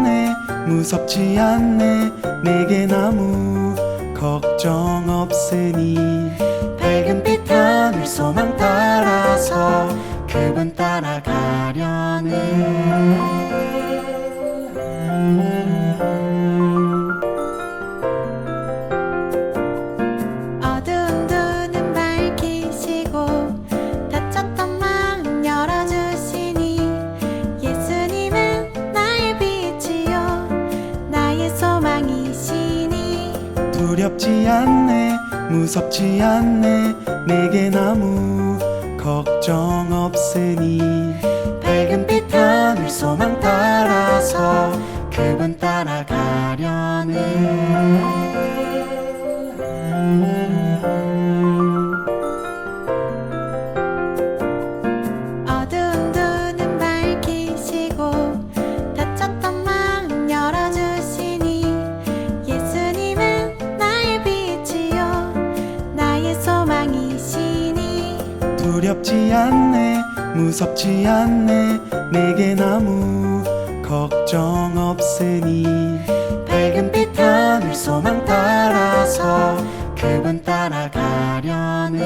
않네. 무섭지 않네. 내겐 아무 걱정 없으니. 밝은 빛 하늘 소망 따라서 그분 따라가려는 무섭지 않네. 내겐 아무 걱정 없으니. 밝은 빛 하늘 소망 따라서 그분 따라가려는 무섭지 않네. 내겐 아무 걱정 없으니 밝은 빛 하늘 소망 따라서 그분 따라가려는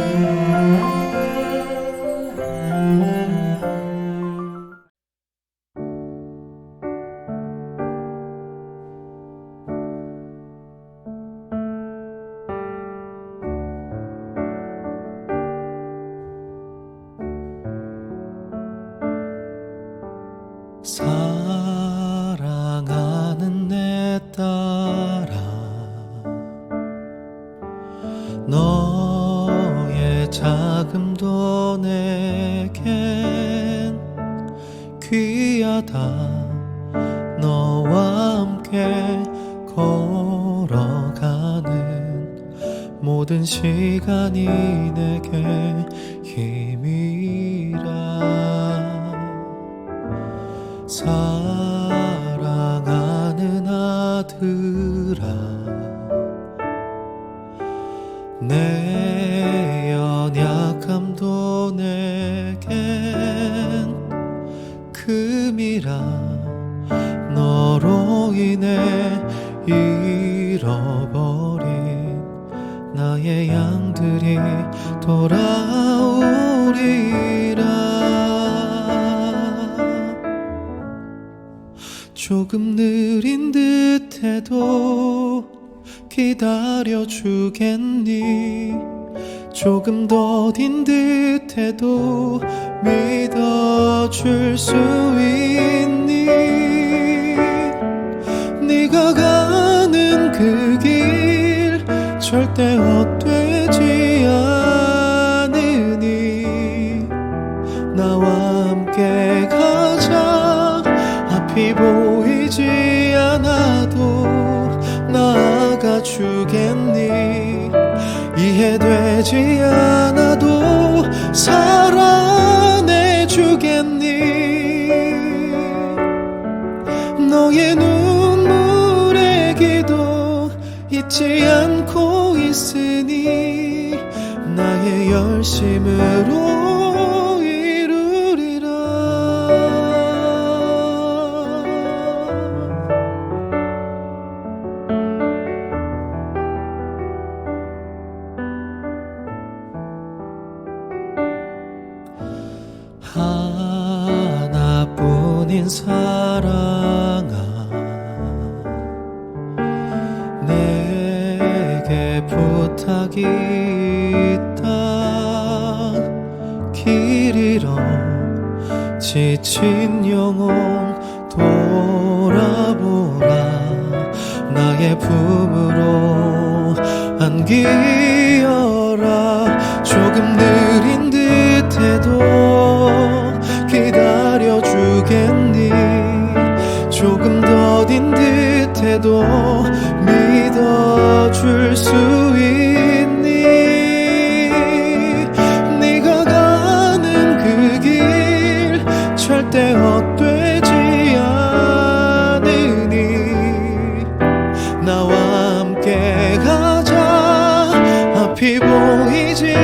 내 딸아 너의 자금도 내겐 귀하다. 너와 함께 걸어가는 모든 시간이 내게 힘이라. 사 인해 잃어버린 나의 양들이 돌아오리라. 조금 느린 듯해도 기다려 주겠니? 조금 더딘 듯해도 믿어줄 수 있니 헛되지 않으니 나와 함께 가자. 앞이 보이지 않아도 나아가 주겠니? 이해되지 않아도 사랑해 주겠니? 너의 눈물의 기도 잊지 않고 있으니 나의 열심으로 이루리라. 하나뿐인 사랑 부탁이 있다 길 잃어 지친 영혼 돌아보라. 나의 품으로 안기어라. 조금 느린 듯해도 되지 않으니 나와 함께 가자. 앞이 보이지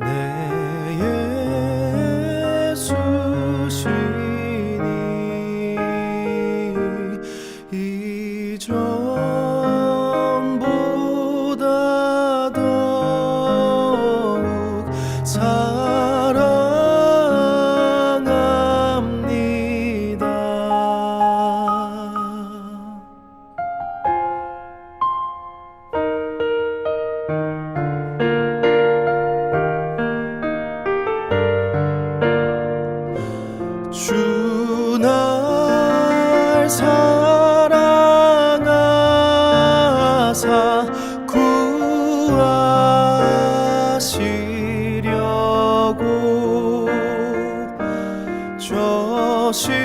사랑하사 구하시려고 저 십자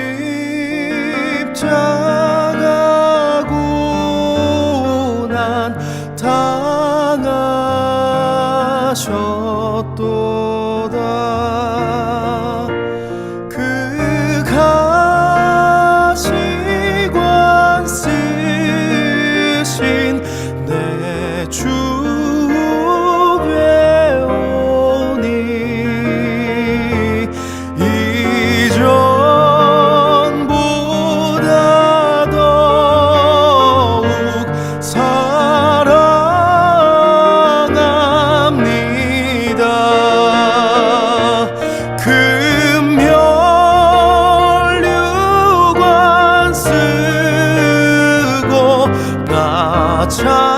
저